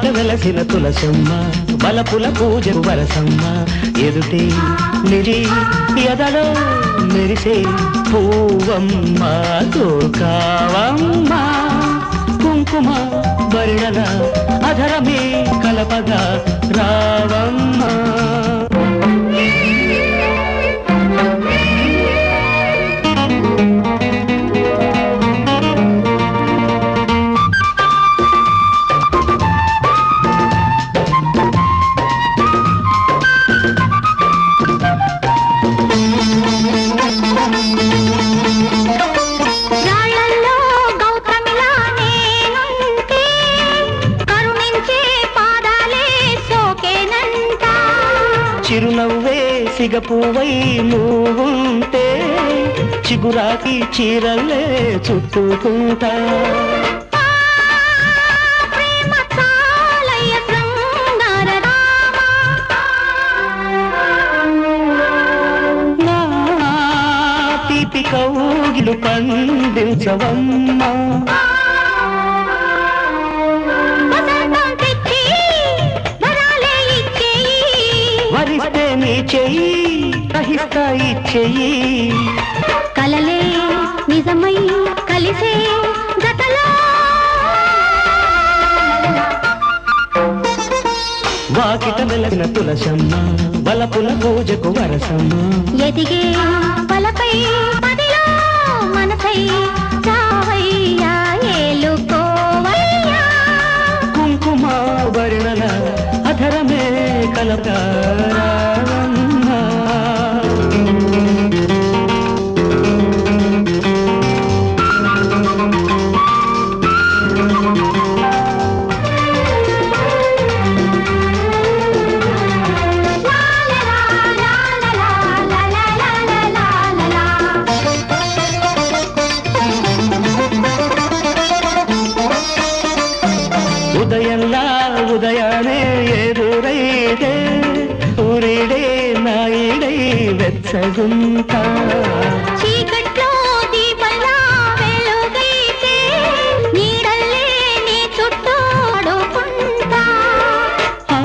వెలసిన తులసమ్మ బలపుల పూజ వరసమ్మ ఎదుటే నిరి ఎదలో మెరిసే పూవమ్మ తోకావమ్మ. కుంకుమ బరిణల అధరమే కలపగా రావమ్మ. చిరునవ్వే సిగపువై నువ్వుంటే చిగురాకి చీరల్లే చుట్టుకుంటా. కౌగిలు పండించవమ్మా చెయ్యి గ్రహిస్తా ఈ చెయ్యి కలలే నిజమై కలిసే వాకిట వెలసిన తులసమ్మ బలపుల పూజకు వరసమ్మ. ఎదిగే మదిలో మనసై చావయ్యా ఏలుకోవయ్యా. కుంకుమ వర్ణన అధరమే కలకారావమ్మ వెచ్చగుంటా చీకట్లో దీపంలా వెలుగైతే నీడల్లే నీ చుట్టూ అడుకుంటా ఆ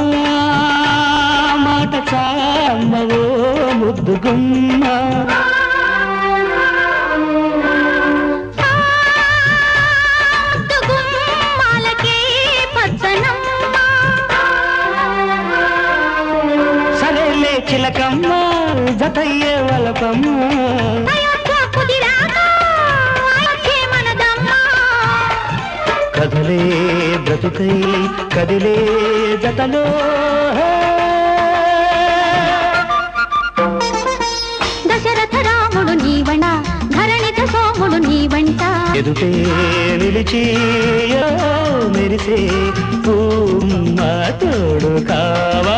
మాట పచ్చనమ్మ. సరేలే చిలకమ్మ. జతయ్యే మనదమ్మ కదలే బ్రతుకై కదిలే జతలో. దశరథ రాముడు నీవణ ధరణిత సోముడు నీవంట. ఎదుటే నిలిచి మెరిసే తోడు కావమ్మా